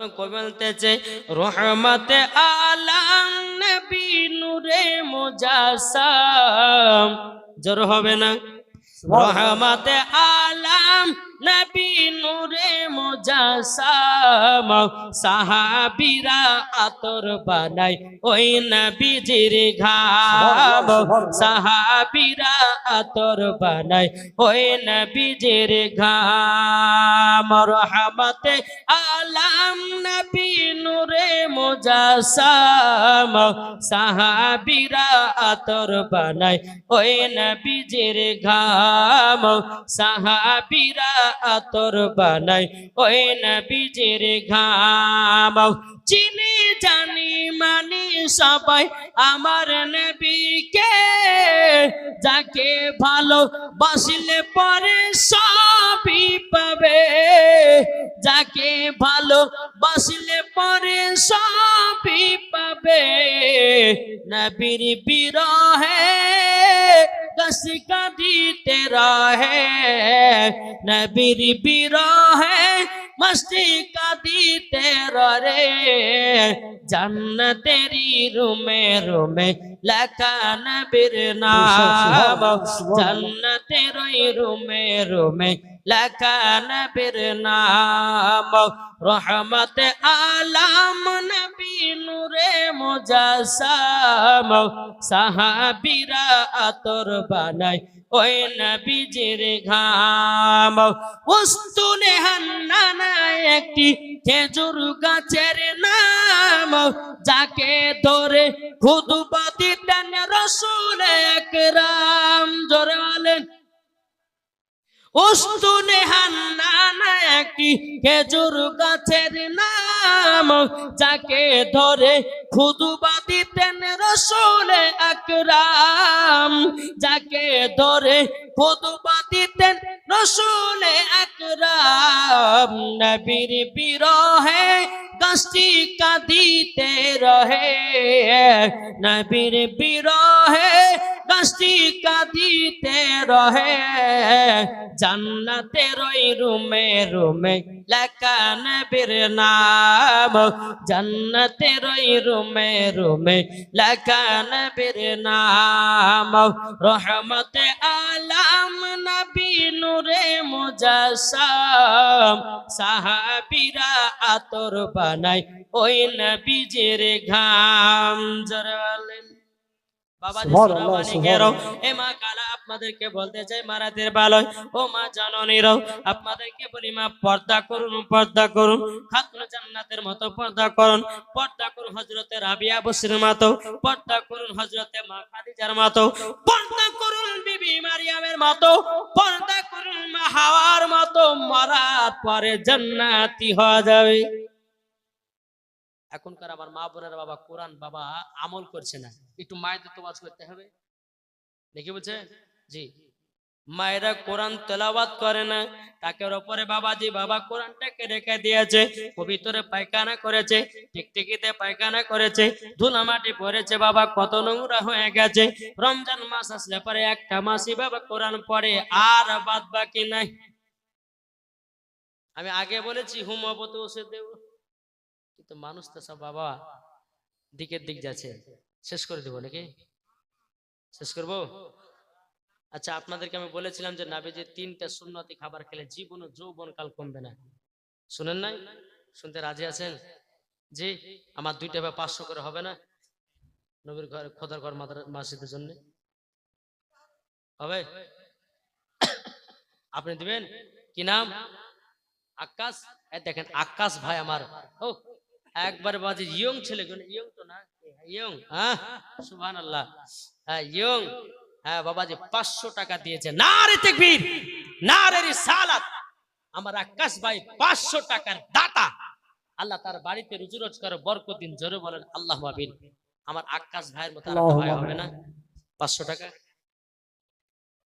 বলতেছে রহমতে আলাম নবী নূরে মুজাসাম জোর হবে না? রহমতে আলাম নবী নূরে মুজাসাম সাহাবীরা আতর বানাই ওই নবীজির ঘাম, সাহাবীরা আতর বানাই ওই নবীজির ঘাম, রহমতে আলাম নবী নূরে মুজাসাম সাহাবীরা আতর বানাই ওই নবীজির ঘাম, সাহাবীরা আতর বানাই ওই নবীজির ঘাম। চিনি, জানি, মানি সবাই আমার নবীকে। যাকে ভালো বাসলে পরে সবই পাবে। যাকে ভালো বাসলে পরে সবই পাবে নবীর বিরহে কসি কাঁদিতে রহে নবীর বিরহে মস্তি কাঁদিতে রে জান্নাতেরি রুমে রুমে লেখা নবীর নাম জান্নাতের ওই রুমে রুমে নবীর নাম। রহমত আলাম নবী নূরে মুজাসাম। সাহাবীরা আতর বানাই ওই নবীজির ঘাম। উস্তুনে হান্নানা একটি খেজুর গাছের নাম। যাকে ধরে খুদবা দিতেন রসুল একরাম। জোরে বলেন উস্তুনে হান্নানা একটি খেজুর গাছের নাম, যাকে ধরে খুদবা দিতেন রসুল আকরাম, যাকে ধরে খুদবা দিতেন রসুল আকরাম। নবীর বিরহে গাছটি কাঁদিতে রহে, নবীর বিরহে গাছটি কাঁদিতে রহে। জান্নাতের ওই রুমে রুমে, লেখা নবীর নাম। জান্নাতের ওই রুমে রুমে, লেখা নবীর নাম। রহমতে আলাম নবী নূরে মুজাসাম। সাহাবীরা আতর বানাই ওই নবীজির ঘাম। জোরে আপনাদেরকে বলতে চাই মারাতের বালয়। ও মা জননীরও আপনাদেরকে বলি মা পর্দা করুন পর্দা করুন খাতুন জান্নাতের মতো পর্দা করুন পর্দা করুন হযরতে রাবিয়া বসির মতো পর্দা করুন হযরতে মা খাদিজার মতো পর্দা করুন বিবি মারিয়ামের মতো পর্দা করুন মা হাওয়ার মতো মরার পরে জান্নাতি হওয়া যাবে। এখনকার আমার মা বোনের বাবা কোরআন বাবা আমল করছে না। একটু মায়েদের তো ওয়াজ করতে হবে। দেখি বলছে? জি। মায়েরা কোরআন তেলাওয়াত করে না। তাকে ওপরে বাবাজি, বাবা কোরআনটাকে রেখে দিয়েছে। পবিত্রে পায়খানা করেছে, টিকটিকিতে পায়খানা করেছে, ধুলামাটি পড়েছে বাবা কত নোংরা হয়ে গেছে। রমজান মাস আসলে পরে একটা মাসি বাবা কোরআন পড়ে, আর বাদ বাকি নাই। আমি আগে বলেছি হুমবত ওষুধ দেব। কিন্তু মানুষ তো সব বাবা দিকের দিক যাচ্ছে। শেষ করে দেবো নাকি? শেষ করব? আচ্ছা আপনাদেরকে আমি বলেছিলাম যে নাবিজে তিনটা সুন্নতি খাবার খেলে জীবন ও যৌবন কাল কমবে না। শুনেন নাই? শুনতে রাজি আছেন? জি, আমার দুইটা বা পাঁচশো করে হবে না নবীর ঘর, খোদার ঘর মাদ্রা- মসজিদের জন্য। হবে? আপনি দিবেন? কি নাম? আকাশ? দেখেন, আকাশ ভাই আমার। ও একবার বাজে ইয়ং ছেলে ইয়ং তো না? ইয়ং। হ্যাঁ? সুবহান আল্লাহ হ্যাঁ ইয়ং। হ্যাঁ বাবাজি পাঁচশো টাকা দিয়েছে। না রে তেকবীর না রে রিসালাত। আমার আকাশ ভাই পাঁচশো টাকার দাতা। আল্লাহ তার বাড়িতে রুজু রোজগার বরকত দিন। জোরে বলেন আল্লাহ মাবিন আমার আকাশ ভাইয়ের মতো আর ভাই হবে না? পাঁচশো টাকা?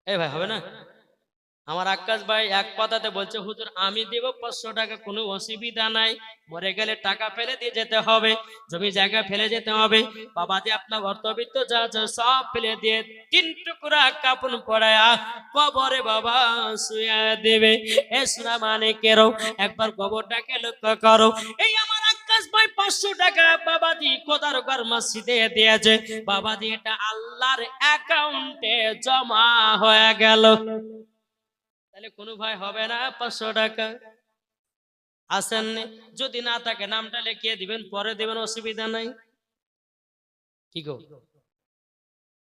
এই ভাই হবে না? আমার আকাশ ভাই এক কথাতে বলছে, হুজুর, আমি দেব পাঁচশো টাকা, কোনো অসুবিধা নাই। মরে গেলে টাকা ফেলে দিয়ে যেতে হবে, জমি জায়গা ফেলে যেতে হবে। বাবা যে আপনার অর্থবিত্ত, যা আছে সব ফেলে দিয়ে তিন টুকরা কাপড় পড়ায়া কবরে বাবা শুয়া দেবে। এ সোনা মানে কেরো? একবার কবরটাকে লক্ষ্য করো। এই আমার আকাশ ভাই পাঁচশো টাকা বাবাজি কোদার ঘর মসজিদে দিয়েছে। বাবাজি এটা আল্লাহর অ্যাকাউন্টে জমা হয়ে গেল। যদি না থাকে নামটা দিবেন, পরে দিবেন, অসুবিধা নাই।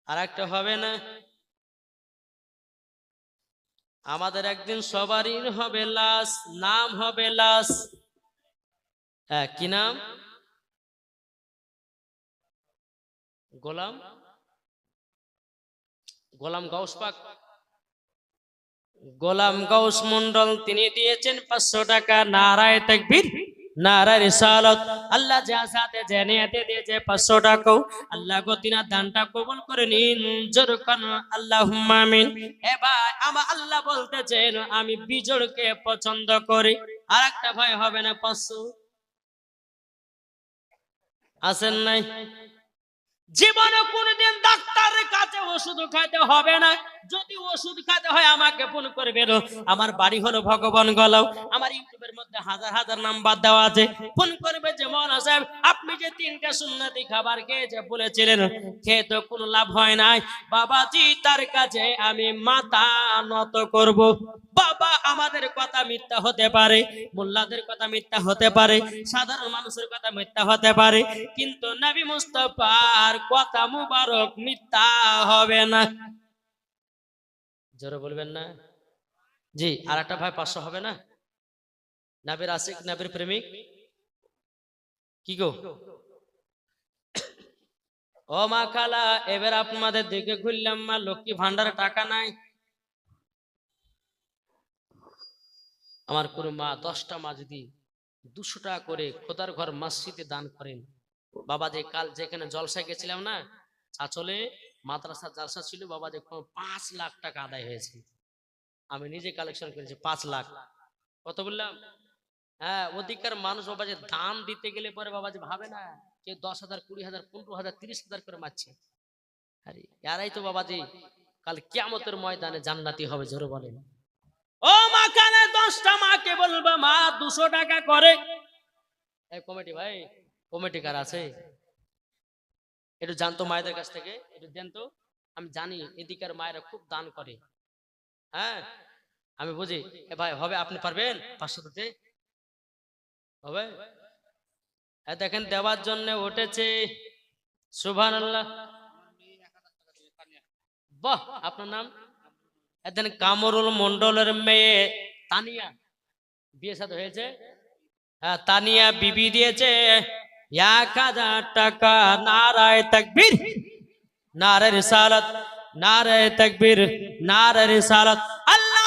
আর একটা হবে না? আমাদের একদিন সবারই হবে লাশ, নাম হবে লাশ। হ্যাঁ কি নাম? গোলাম? গোলাম গাউস পাক গোলাম গাউস মন্ডল, তিনি দিয়েছেন পাঁচশো টাকা নারায় তাকবীর, নারায় রিসালত। আমি বিজোড়কে পছন্দ করি আর একটা ভাই হবে না পাঁচশো। আছেন নাই? জীবনে কোনদিন ডাক্তারের কাছে ওষুধ খাইতে হবে না। যদি ওষুধ খাইতে হয়, আমাকে ফোন করবে আমার বাড়ি হলো ভগবান গলাও। আমার ইউটিউবের মধ্যে হাজার হাজার নাম্বার দেওয়া আছে। ফোন করবে যে, মৌলানা সাহেব, আপনি যে তিনটা সুন্নতি খাবার খেয়েছে, বলেছিলেন, খেয়ে তো কোনো লাভ হয় নাই। বাবাজি, তার কাছে আমি মাথা নত করব। বাবা, আমাদের কথা মিথ্যা হতে পারে, মোল্লাদের কথা মিথ্যা হতে পারে, সাধারণ মানুষের কথা মিথ্যা হতে পারে, কিন্তু নবী মুস্তফার কথা মুবারক মিথ্যা হবে না। জোরে বলবেন না? জি আর একটা ভাই পাঁচশো হবে না? নাবির আশিক, নাবির প্রেমিক। কি গো? ও মা খালা, এবার আপনাদের দিকে ঘুরলাম মা, লক্ষ্মী ভান্ডারে টাকা নাই। আমার কোন মা, দশটা মা যদি দুশো টাকা করে খোদার ঘর মসজিদে দান করেন বাবা যে কাল যেখানে জলসায় গেছিলাম না চাচলে মাদ্রাসা জালসা ছিল, বাবা যে পাঁচ লাখ টাকা আদায় হয়েছে। আমি নিজে কালেকশন করেছি, পাঁচ লাখ। কত বললাম? হ্যাঁ অধিকার মানুষ বাবা যে দান দিতে গেলে পরে বাবা যে ভাবে না যে দশ হাজার, কুড়ি হাজার, পনেরো হাজার, তিরিশ হাজার করে মারছে। আরে, এরাই তো বাবাজি কাল কিয়ামতের ময়দানে জান্নাতি হবে, জোরে বলেন। ও মা, কানে দশটা মাকে বলবে, মা, দুশো টাকা করে। কমিটি ভাই, কমিটি কার আছে? একটু জানতো মায়েদের কাছ থেকে, একটু দেন তো আমি জানি এদিকার মায়েরা খুব দান করে। হ্যাঁ? আমি বুঝি। এ ভাই, হবে আপনি পারবেন? পাঁচশো দিতে? হবে? দেখেন, দেওয়ার জন্য উঠেছে। সুভান বাহ, আপনার নাম? এদিন কামরুল মন্ডলের মেয়ে তানিয়া। বিয়ে সাথে হয়েছে? হ্যাঁ তানিয়া বিবি দিয়েছে। এক আল্লাহ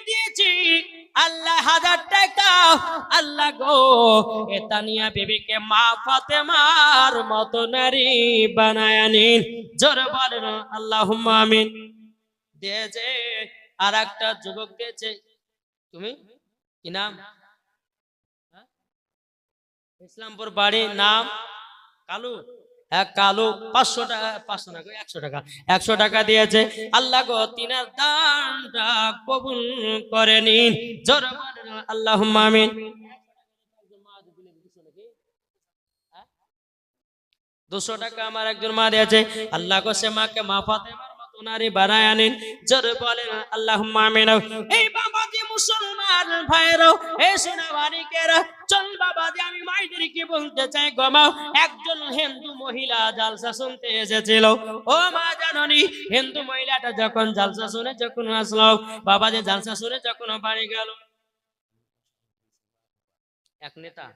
দিয়েছি। আল্লাহ হাজার টাকা। আল্লাহ গো এ তানিয়া বিবিকে মতো নারী বানায় নিন। জোরে বলেন আল্লাহুম্মা আমিন। দিয়েছে আর একটা যুবক দিয়েছে। তুমি? কি নাম? ইসলামপুর বাড়ি নাম কালু। এক কালু, পাঁচশো টাকা পাঁচশো টাকা একশো টাকা। একশো টাকা দিয়েছে। আল্লাহ গো, তিনার দানটা কবুল করে নিন। আল্লাহ আমিন। দুশো টাকা আমার একজন মা দিয়েছে। আল্লাহ গো, সে মাকে মা ফাতেমার মতো বানায় বলেন আল্লাহ আমিন। এই বাবাজি মুসলমান ভাইরাও এই সোনা বাড়িকেরা চল বাবা দি আমি মাইদেরকে বলতে চাই? গমাও একজন হিন্দু মহিলা জালসা শুনতে এসেছিল। ও মা জাননি, হিন্দু মহিলাটা যখন জালসা শুনে যখন আসলো, বাবা যে জালসা শুনে যখন বাড়ি গেল। এক নেতা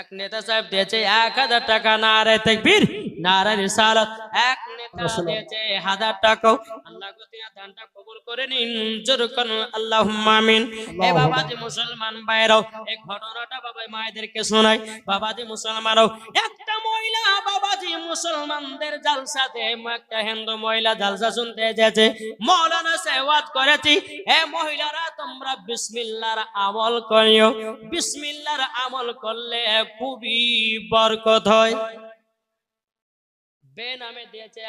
এক নেতা সাহেব দিয়েছে এক হাজার টাকা না নারে তেকবীর নারে রিসালত। এক নেতা দিয়েছে হাজার টাকা। আল্লাহ গো তিনা দানটা কবুল করে নিন জোর করুন আল্লাহুম্মা আমিন। এ বাবাজি মুসলমান ভাইরাও এই ঘটনাটা বাবা মায়েদেরকে শোনাই বাবাজি মহিলা বাবাজি মুসলমানদের জালসাতে একটা হিন্দু মহিলা জালসা শুনতে এসেছে। মৌলানা সেওয়াত করেছি এ মহিলারা, তোমরা বিসমিল্লার আমল করিও। বিসমিল্লার আমল করলে খুবই বরকত হয়। বে নামে দিয়েছে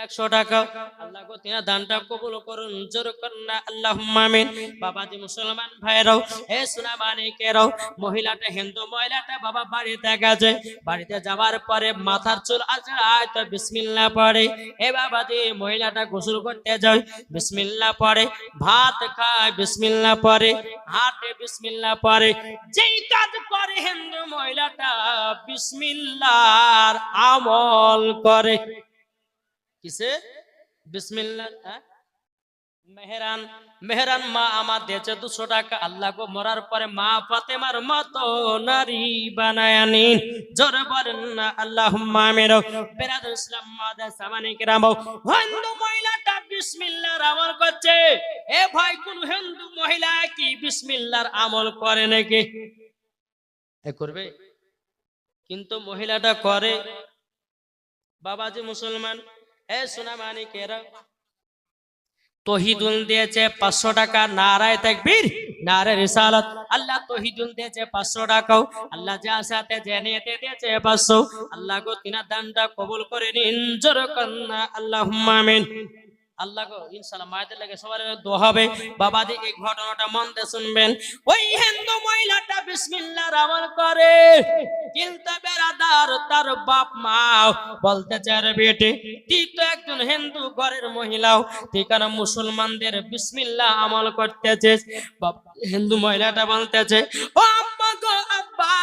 না মহিলাটা পড়ে। এ বাবাজি, মহিলাটা গোসল করতে যায়, বিসমিল্লাহ পড়ে। ভাত খায়, বিসমিল্লাহ পড়ে। হাটে বিসমিল্লাহ পড়ে। যেই কাজ করে হিন্দু মহিলাটা বিসমিল্লাহর আমল করে। কিসে? বিসমিল্লাহ হ্যাঁ? মেহরান মেহরান মা আমার দিয়েছে দুশো টাকা। আল্লাহ গো, মরার পরে মা ফাতেমার মতো নারী বানায় নিন জোরে বলেন না আল্লাহ মেরো বেরাদ ইসলাম মাদা সামানি কিরাম। হিন্দু মহিলাটা বিসমিল্লাহর আমল করছে। এ ভাই, কোন হিন্দু মহিলা কি বিসমিল্লাহর আমল করে নাকি? এ করবে? কিন্তু মহিলাটা করে। বাবাজি মুসলমান এ তহিদুল দিয়েছে পাঁচশো টাকা, নারায় তাকবীর নারে রিসালত। আল্লাহ তহিদুল দিয়েছে পাঁচশো টাকাও, আল্লাহ যা সাথে জেনেতে দিয়েছে পাঁচশো। আল্লাহ গো তিনা দানটা কবুল করে নিন, জোর কন্যা আল্লাহ আমিন। আল্লাহ গো, ইনশাআল্লাহ মায়েদের লাগে সবার দোয়া হবে। বাবাজি, এই ঘটনাটা মন দিয়ে শুনবেন। ওই হিন্দু মহিলাটা বিসমিল্লাহর আমল করে। কিন্তু বেরাদার তার বাপ মা বলতে চার বেটে, তুই তো একজন হিন্দু ঘরের মহিলাও মুসলমানদের বিসমিল্লাহ আমল করতেছে হিন্দু মহিলাটা বলতেছে, ও আব্বা গো, আব্বা,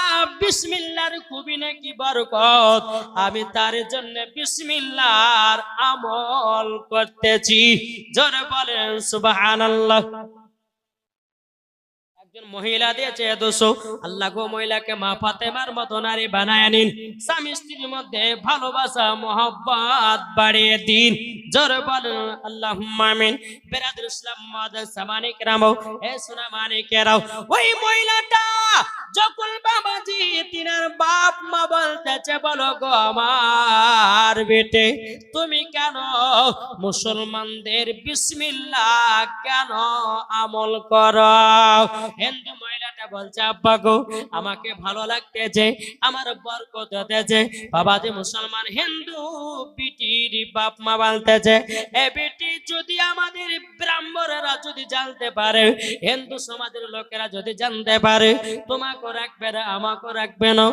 বিসমিল্লাহর খুবই নাকি বরকত। আমি তার জন্য বিসমিল্লাহর আমল করতেছি জোরে বলেন সুবহানাল্লাহ। আল্লাহ ভালোবাসা বাড়িয়ে দিন। আল্লাহ ওই মহিলাটা যখন বাবাজি তিনার বাপ মা বলতেছে, বলো গো আমার বেটে, তুমি কেন মুসলমানদের বিসমিল্লাহ কেন আমল কর? হিন্দু মহিলাটা বলছে, আব্বা গো, আমাকে ভালো আমার বরকত হতেছে বাবাজি মুসলমান, হিন্দু বিটির বাপ মা এ যদি আমাদের যদি জানতে পারে, হিন্দু সমাজের লোকেরা যদি জানতে পারে, তোমাকে রাখবে না, আমাকে রাখবে না।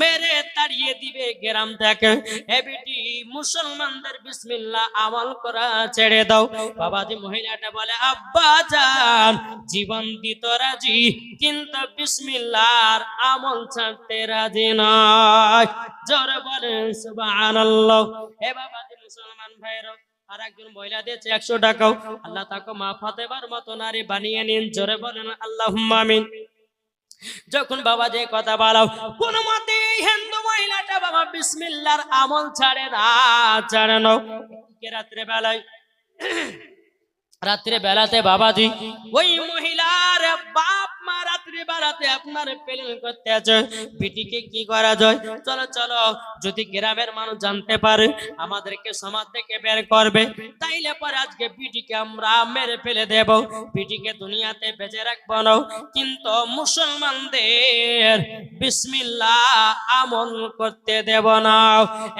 মেরে তাড়িয়ে দিবে গ্রাম থেকে। এ বিটি, মুসলমানদের বিসমিল্লাহ আমল করা ছেড়ে দাও। বাবাজি মহিলাটা বলে, আব্বা যান জীবন দিত রাজি, কিন্তু বিসমিল্লাহর আমল ছাড়তে রাজি নয়। জোরে বলেন, সুবহানাল্লাহ। হে ভাইরা আর একজন মহিলা দিয়েছে একশো টাকাও আল্লাহ তাকে নারী বানিয়ে নিন। জোরে বলেন আল্লাহ আমিন। যখন বাবা যে কথা বলাও কোন মতে হিন্দু মহিলাটা বাবা বিসমিল্লার আমল ছাড়ে না ছাড়ে না। রাত্রে বেলায় রাত্রে বেলাতে বাবাজি, ওই মহিলার বাপ মা রাত্রে বেলাতে আপনার প্লেন করতে আছে। বিটিকে কি করা যায়? চলো চলো, যদি গ্রামের মানুষ জানতে পারে, আমাদেরকে সমাজ থেকে বের করবে। তাইলে পরে আজকে বিটিকে আমরা মেরে ফেলে দেব। বিটিকে দুনিয়াতে বেঁচে রাখব না। কিন্তু মুসলমানদের বিসমিল্লাহ আমল করতে দেব না।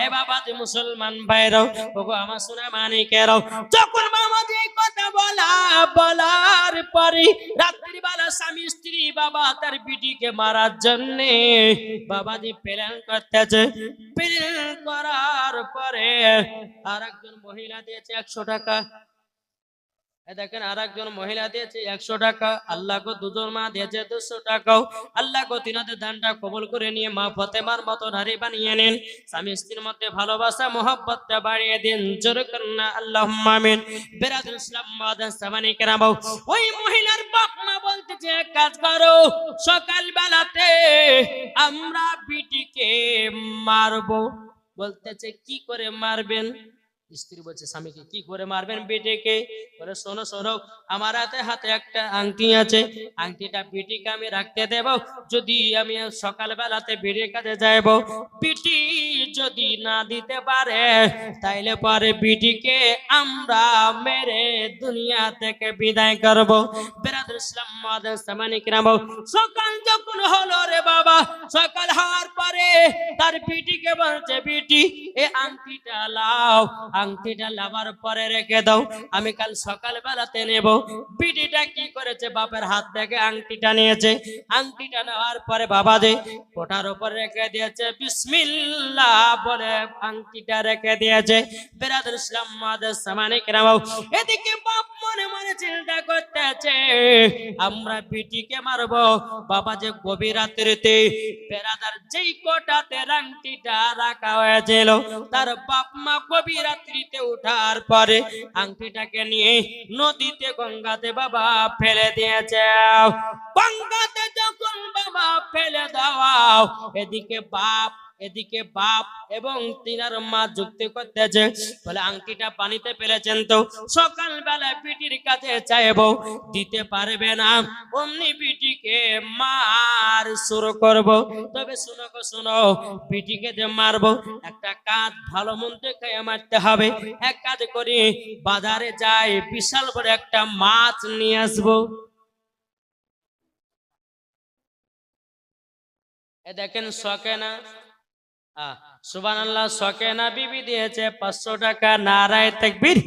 এ বাবাজি মুসলমান ভাইরাও, ওগো আমার সোনা মানিকেরাও, যখন বাবাজি কথা বলা, বলার পরে রাত্রিবেলা স্বামী, স্ত্রী, বাবা তার বিটিকে মারার জন্য বাবাজি প্ল্যান করতেছে। প্ল্যান করার পরে আর একজন মহিলা দিয়েছে একশো টাকা। দেখেন আর একজন মহিলা দিয়েছে একশো টাকা আল্লাহ গো দুজন মা দিয়েছে দুশো টাকাও। আল্লাহ গো তিনাদের দানটা কবল করে নিয়ে মা ফতেমার মতো নারী বানিয়ে নিন। স্বামী স্ত্রীর মধ্যে ভালোবাসা, মোহব্বতটা বাড়িয়ে দিন। জোর কন্যা আল্লাহ মামিন বেরাদুল ইসলাম মাদান ওই মহিলার বাপ মা বলতেছে, এক কাজ করো সকাল বেলাতে আমরা বিটিকে মারবো। বলতেছে, কি করে মারবেন? স্ত্রী বলছে, স্বামীকে কি করে মারবেন বেটেকে? বলে, শোনো শোনো, আমার হাতে হাতে একটা আংটি আছে। আংটিটা বিটিকে আমি রাখতে দেব। যদি আমি সকাল বেলাতে বিটির কাছে যাইব, বিটি যদি না দিতে পারে, তাইলে পরে বিটিকে আমরা মেরে দুনিয়া থেকে বিদায় করব। বেরাদুল ইসলাম রাম সকাল যখন হলো রে বাবা, সকাল হওয়ার পরে তার বিটিকে বলছে, বিটি আংটিটা লাও আংটিটা লাবার পরে রেখে দাও। আমি কাল সকাল বেলাতে নেব। বিটিটা কি করেছে? বাপের হাত থেকে আংটিটা নিয়েছে। আংটিটা নেওয়ার পরে বাবা দে কোঠার উপর রেখে দিয়েছে বিসমিল্লাহ বলে আংটিটা রেখে দিয়েছে। বেরাদুল ইসলাম মাদের সামানে কেনাবাও এদিকে বাপ মনে মনে চিন্তা করতেছে, আমরা বিটিকে মারবো। বাবা যে গভীর রাত্রিতে বেরাদার যেই কোটাতে আংটিটা রাখা হয়েছিল তার বাপ মা কবি রাত্রিতে উঠার পরে আংটিটাকে নিয়ে নদীতে গঙ্গাতে বাবা ফেলে দিয়েছে। গঙ্গাতে যখন বাবা ফেলে দাও এদিকে বাপ এদিকে বাপ এবং তিনার মা যুক্তি করতেছে, বলে, আংটিটা পানিতে ফেলেছেন তো সকাল বেলা পিটির কাছে চাইব, দিতে পারবে না। অমনি পিটিকে মার শুরু করব। তবে শুনো গো, শুনো, পিটিকে যে মারবো, একটা কাজ ভালো মন্দ খেয়ে মারতে হবে। এক কাজ করি, বাজারে যাই, বিশাল বড় একটা মাছ নিয়ে আসব। এ দেখেন শখে না? সুবান আল্লাহ শখে না বিবি দিয়েছে পাঁচশো টাকা নারায় তেকবির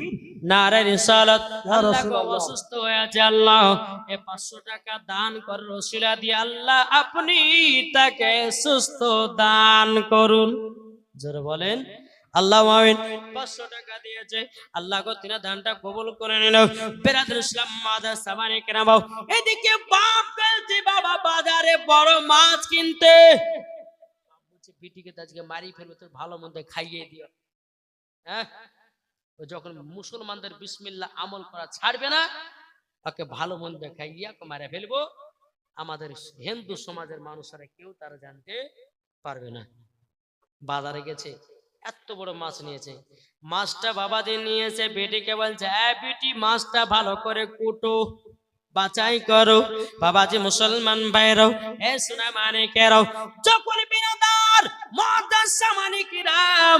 নারায় রিসালত। আল্লাহ অসুস্থ হয়ে আছে আল্লাহ এ পাঁচশো টাকা দান রসিলা দিয়ে আল্লাহ আপনি তাকে সুস্থ দান করুন। জোরে বলেন আল্লাহ মামিন পাঁচশো টাকা দিয়েছে আল্লাহ গো তিনা দানটা কবুল করে নিল। বেরাদুল ইসলাম মাদা সাবানি কেনাবাও এদিকে বাপ গেলছে বাবা বাজারে বড় মাছ কিনতে বিটিকে তো আজকে মারি ফেলবে, তোর ভালো মন্দ খাইয়ে দিও। হ্যাঁ? যখন মুসলমানদের বিসমিল্লাহ আমল করা ছাড়বে না ওকে ভালো মন্দ খাইয়া মারে ফেলব। আমাদের হিন্দু সমাজের মানুষেরা কেউ তারা জানতে পারবে না। বাজারে গেছে, এত বড় মাছ নিয়েছে। মাছটা বাবা দিয়ে নিয়েছে, বেটিকে বলছে বেটি, মাছটা ভালো করে কুটো, বাছাই করো। বাবাজি মুসলমান ভাইরাও এ সোনা মানিকেরাও যখন বিনোদার মদাসা মানিকিরাম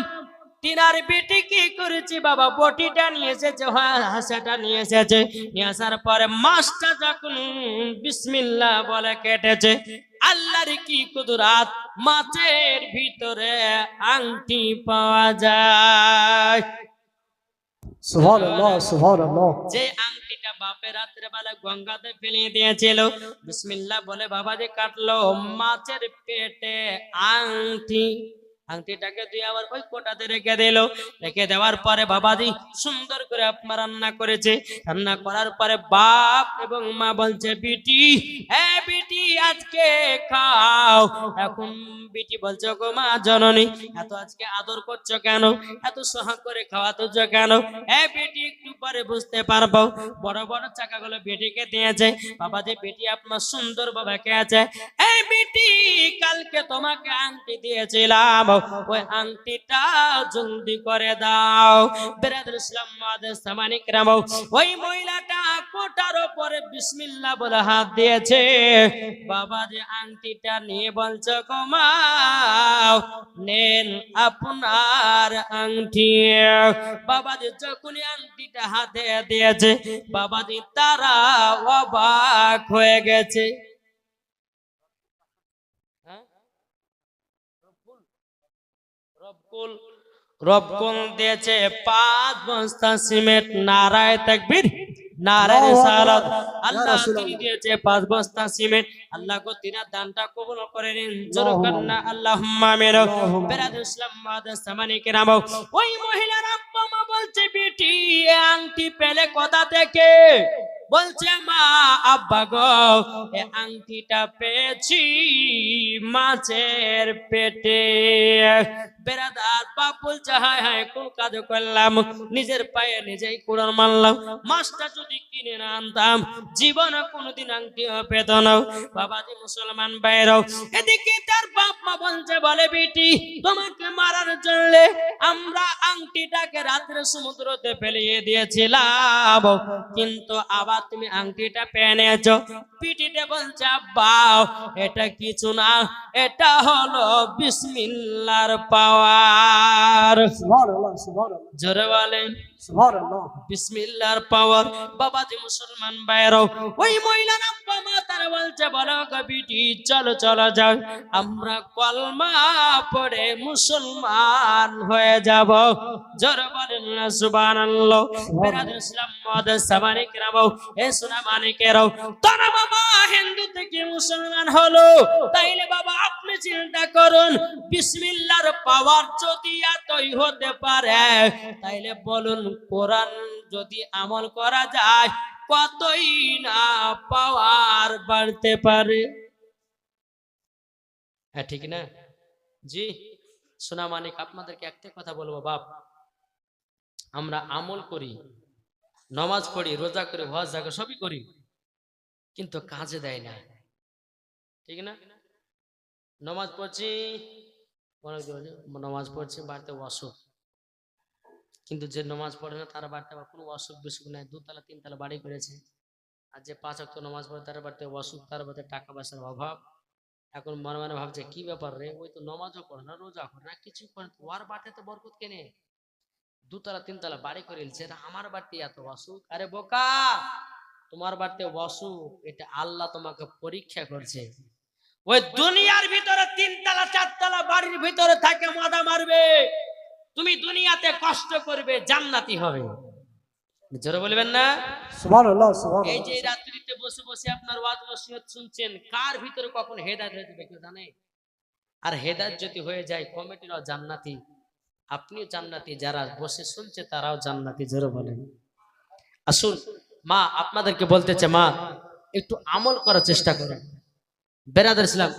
তিনার বেটি কি করেছে বাবা? বটিটা নিয়ে এসেছে হাসাটা নিয়ে এসেছে। নিয়ে আসার পরে মাছটা যখন বিসমিল্লাহ বলে কেটেছে আল্লাহর কি কুদরাত? মাছের ভিতরে আংটি পাওয়া যায়। যে আংটিটা বাপে রাত্রে বেলা গঙ্গাতে ফেলিয়ে দিয়েছিল। বিসমিল্লাহ বলে বাবা যে কাটলো মাছের পেটে আংটি। আংটিটাকে দিয়ে আবার ওই কোটাতে রেখে দিল। রেখে দেওয়ার পরে বাবাজি সুন্দর করে আপনার রান্না করেছে। রান্না করার পরে বাপ এবং মা বলছে, বিটি হ্যাঁ বিটি, আজকে খাও। এখন বিটি বলছে গো মা, জননী, এত আজকে আদর করছ কেন? এত সোহাগ করে খাওয়াতেছ কেন? হ্যাঁ বেটি, একটু পরে বুঝতে পারব। বড় বড় চাকাগুলো বেটিকে দিয়েছে। বাবা যে বেটি আপনার সুন্দর কে আছে এই বেটি, কালকে তোমাকে আংটি দিয়েছিলাম। ওই আংটিটা জলদি করে দাও। বেরাদুল ইসলাম মাদের সামানিক রাম ওই মহিলাটা কোটার উপরে বিসমিল্লাহ বলে হাত দিয়েছে। বাবা যে আংটিটা নিয়ে বলছে কমাও নেন আপনার আংটি। বাবাজি যখনই আংটিটা হাতে দিয়েছে বাবাজি তারা অবাক হয়ে গেছে হ্যাঁ? রবকুল রবকুল দিয়েছে পাঁচ বস্তা সিমেন্ট নারায় তাকবীর নারায় রিসালাত। আল্লাহ তিনি দিয়েছে পাঁচ বস্তা সিমেন্ট। আল্লাহ গো তিনার দানটা কবুল করে নিন। জোর কন্না আল্লাহুম্মা আমিন। বেরাদ ইসলাম মাদাস সামানি কেরাম ওই মহিলার আব্বা মা বলছে বেটি আংটি পেলে কথা থেকে? বলছে মা আব্বা গো এ আংটিটা পেয়েছি মাছের পেটে। বেড়াদার বাপ বলছে হায় হায় কোন কাজ করলাম। নিজের পায়ে নিজেই কোরআন মানলাম মাছটা যদি কিনে না আনতাম, জীবনে কোনোদিন আংটি পেত না। বাবাজি মুসলমান বাইরাও এদিকে তার বাপ মা বলছে, বলে বেটি, তোমাকে মারার জন্য আমরা আংটিটাকে রাত্রে সমুদ্রতে ফেলিয়ে দিয়েছিলাম। কিন্তু আবার তুমি আংটিটা পেয়ে নিয়েছো। পিটিতে বলছে, আব্বা, এটা কিছু না, এটা হলো বিসমিল্লার পাওয়া পাওয়ার। জোরে বলেন। বিসমিল্লাহর পাওয়ার। বাবাজি মুসলমান বাইরাও ওই মহিলার আব্বা মা তারা বলছে বলো কবিটি চলো চলো যাও। আমরা কলমা পড়ে মুসলমান হয়ে যাব। জোর বলেন না সুবহানাল্লাহ। বিরাদর ইসলাম মদ সামানি কেরাও এ সোনা মানিকেরাও তারা বাবা হিন্দু থেকে মুসলমান হলো তাইলে বাবা চিন্তা করুন। বিসমিল্লাহর পাওয়ার যদি এতই হতে পারে, তাইলে বলুন, কোরআন যদি আমল করা যায়, কতই না পাওয়ার বাড়তে পারে? হ্যাঁ ঠিক না? জি, সোনা মানিক, আপনাদেরকে একটা কথা বলব, বাপ। আমরা আমল করি, নমাজ পড়ি, রোজা করি, হজ জাগো সবই করি, কিন্তু কাজে দেয় না। ঠিক না? নমাজ পড়ছি। নমাজ পড়ছি বাড়িতে অসুখ। কিন্তু যে নমাজ পড়ে না, তার বাড়িতে আবার কোনো অসুখ বিসুখ নাই। দুতলা, তিনতলা বাড়ি করেছে। আর যে পাঁচ অক্ট নমাজ পড়ে, তার বাড়িতে অসুখ, তার বাড়িতে টাকা পয়সার অভাব। এখন মনে মনে ভাবছে, কি ব্যাপার রে? ওই তো নমাজও করে না, রোজা করে না কিছু করে ওর বাড়িতে তো বরকত কেনে দুতলা, তিনতলা বাড়ি করে এটা আমার বাড়িতে এত অসুখ? আরে বোকা! তোমার বাড়িতে অসুখ, এটা আল্লাহ তোমাকে পরীক্ষা করছে। ওই দুনিয়ার ভিতরে তিনতলা চারতলা বাড়ির ভিতরে থাকে মাদা মারবে। তুমি দুনিয়াতে কষ্ট করবে জান্নাতি হবে। জোরে বলবেন না? সুবহানাল্লাহ এই যে রাত্রিতে বসে বসে আপনার ওয়াজ নসিহত শুনছেন কার ভিতরে কখন হেদায়েত হয়ে যাবে কেউ জানে? আর হেদায়েত যদি হয়ে যায় কমিটিরাও জান্নাতি। আপনিও জান্নাতি যারা বসে শুনছে তারাও জান্নাতি জোরে বলেন। আসুন মা আপনাদেরকে বলতেছে মা একটু আমল করার চেষ্টা করেন। বেরাদার ইসলাম।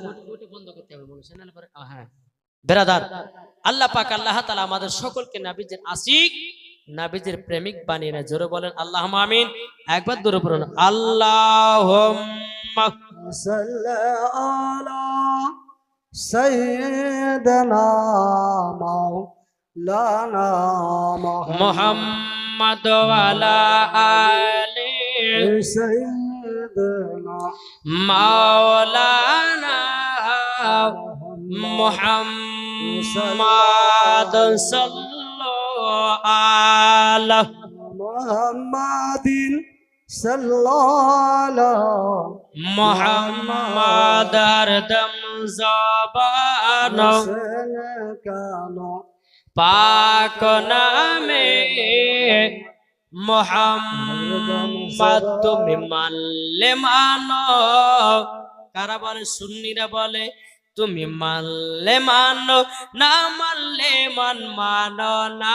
বন্ধ করতে হবে হ্যাঁ। বেরাদার। আল্লাহ পাক আল্লাহ তালা আমাদের সকলকে নাবিজের আশিক নাবিজের প্রেমিক বানিয়ে নেয়। জোরে বলেন আল্লাহ আমিন। একবার দূরে পড়ুন। আল্লাহ মোহাম্মদ আলা আলী দেনা মাওলানা মোহাম্মদ সাল্লাল্লাহু আলা মুহাম্মাদিন মোহাম্মদার দম জবান পাক নামে মোহাম্মদ তুমি মানলে মানো। কারা বলে? সুন্নিরা বলে, তুমি মানলে মানো, না মানলে মান মানো না।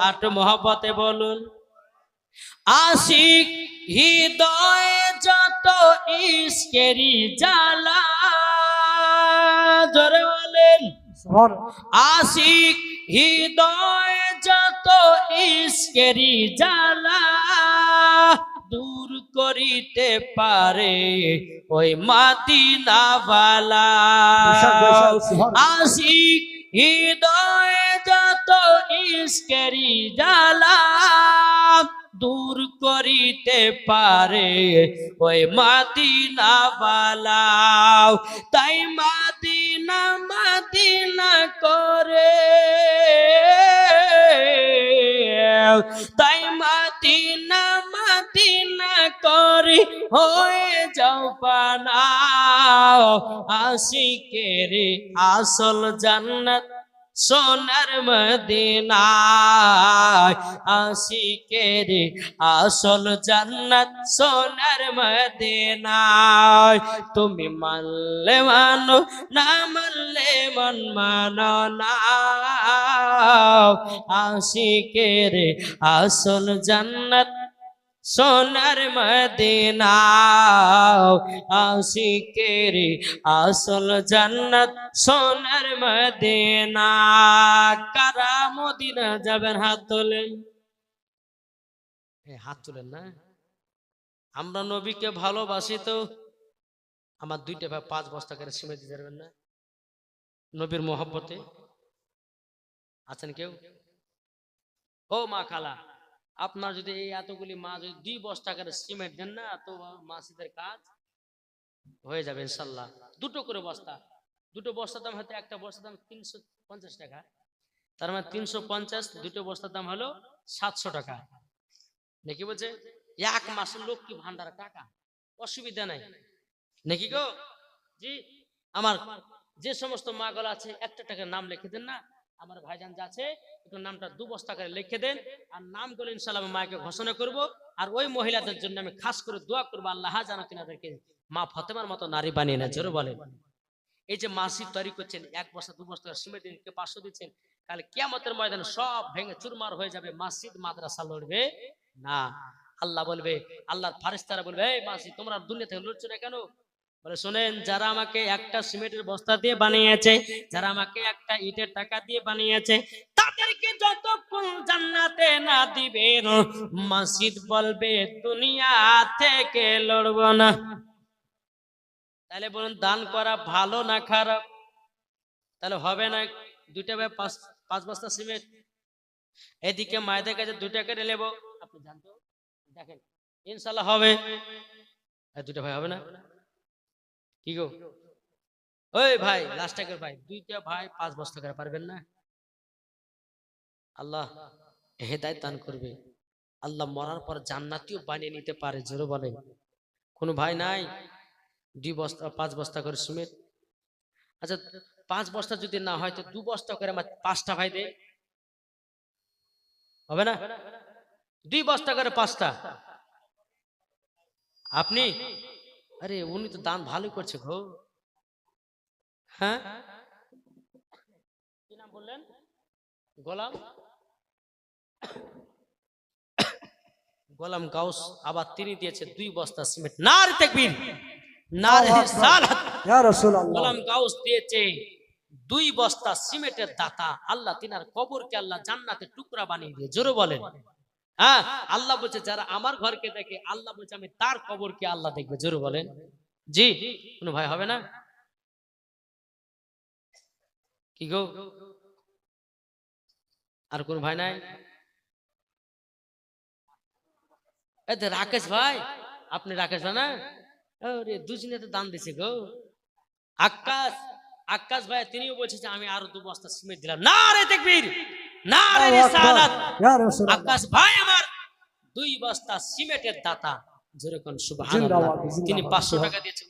আট মহব্বতে বলুন আশিক হৃদয়ে যত ইস্কেরি জ্বালা জোরে বলেন আশিক হৃদয়ে যত ইস্কেরি জালা দূর করিতে পারে ওই মাতি মাদিনাওয়ালা আশিক হৃদয় যত ইস্কেরি জ্বালা দূর করিতে পারে। ওই মাদিনা বালাও তাই মাদিনা মাদিনা করে। তাই মাদিনা মাদিনা করে। হয়ে যাও পানা আশিকের আসল জান্নাত সোনার মদিনায় আশিকের আসল জান্নাত সোনার মদিনায়। তুমি মানলে মানো, না মানলে মন মানো না। আশিকের আসল জান্নাত সোনার মদিনা, আশিকের আসল জান্নাত। সোনার মদিনা, কারা মদিনা যাবেন হাত তোলেন হাত তোলেন না? আমরা নবীকে ভালোবাসি তো। আমার দুইটা ভাই পাঁচ বস্তা করে সিমে দিতে পারবেন না? নবীর মোহব্বতে? আছেন কেউ? ও মা খালা আপনার যদি এই এতগুলি মা যদি দুই বস্তা করে সিমেন্ট দেন না, তো মাসিদের কাজ হয়ে যাবে ইনশাল্লাহ। দুটো করে বস্তা। দুটো বস্তার দাম হয়তো একটা বস্তার দাম তিনশো পঞ্চাশ টাকা। তার মানে তিনশো পঞ্চাশ, দুটো বস্তার দাম হলো সাতশো টাকা। নাকি বলছে? এক মাসের লক্ষ্মী ভান্ডার টাকা? অসুবিধা নাই। নাকি গো? জি, আমার যে সমস্ত মাগুলো আছে, একটা টাকার নাম লিখে দেন না। আমার ভাইজান যাচ্ছে একটু নামটা দু বস্তা করে লিখে দেন, আর নামগুলো ইনশাল্লাহ আমি মাকে ঘোষণা করব। আর ওই মহিলাদের জন্য আমি খাস করে দোয়া করব, আল্লাহ জানো তিনাদেরকে মা ফতেমার মতো নারী বানিয়ে না জোরে বলেন। এই যে মাসিক তৈরি করছেন, এক বস্তা, দু বস্তা সিমেন্ট দিন কেউ পাঁচশো দিচ্ছেন তাহলে কিয়ামতের ময়দানে সব ভেঙে চুরমার হয়ে যাবে মসজিদ মাদ্রাসা লড়বে? না। আল্লাহ বলবে, আল্লাহর ফারিস্তারা বলবে, এই মাসি তোমরা দুনিয়া থেকে লড়ছো না কেন? বলে, শোনেন, যারা আমাকে একটা সিমেন্টের বস্তা দিয়ে বানিয়েছে, যারা আমাকে একটা ইটের টাকা দিয়ে বানিয়েছে, তাদেরকে যতক্ষণ জান্নাতে না দিবে মসজিদ বলবে, দুনিয়া থেকে লড়বো না। তাহলে বলুন, দান করা ভালো না খারাপ? তাহলে হবে না, দুইটা ভাই পাঁচ পাঁচ বস্তা সিমেন্ট। এদিকে মায়েদের কাছে দুইটা করে নেব। আপনি জানতো দেখেন ইনশাল্লাহ হবে। দুইটা ভাই হবে না? কি গো? ওই ভাই লাস্টাকের ভাই। দুইটা ভাই পাঁচ বস্তা করে, পারবেন না? আল্লাহ হেদায় দান করবে। আল্লাহ মরার পর জান্নাতিও বানিয়ে নিতে পারে, জোরে বলে ভাই নাই? দুই বস্তা, পাঁচ বস্তা করে সুমেত। আচ্ছা পাঁচ বস্তা যদি না হয়, তো দু বস্তা করে আমার পাঁচটা ভাই দে। হবে না? দুই বস্তা করে পাঁচটা। আপনি? আরে উনি তো দান ভালো করছে গো। হ্যাঁ? কি নাম বললেন? গোলাম? গোলাম গাউস আবার তিনি দিয়েছে দুই বস্তা সিমেন্ট। না রে তাকবীর না রে সালাত। ইয়া রাসূলুল্লাহ। গোলাম গাউস দিয়েছে দুই বস্তা সিমেন্টের দাতা। আল্লাহ তিনার কবরকে আল্লাহ জান্নাতে টুকরা বানিয়ে দিয়ে। জোরে বলেন। হ্যাঁ আল্লাহ বলছে, যারা আমার ঘরকে দেখে, আল্লাহ বলছে, আমি তার কবরকে আল্লাহ দেখবে। জোরে বলেন। জি, কোনো ভাই হবে না? কি গো? আর কোন ভাই নাই? রাকেশ ভাই, আপনি রাকেশ ভাই না? দুজনে তো দান দিছে গো। আকাশ আকাশ ভাই, তিনিও বলছে যে, আমি আরও দু বস্তা সিমেন্ট দিলাম। না রে দেখবির রিসালাত ইয়া রাসূলুল্লাহ। আকাশ ভাই আমার। দুই বস্তা সিমেন্টের দাতা। যেরকম সুবহানাল্লাহ। তিনি জিন্দাবাদ, পাঁচশো জিন্দাবাদ। টাকা দিয়েছে।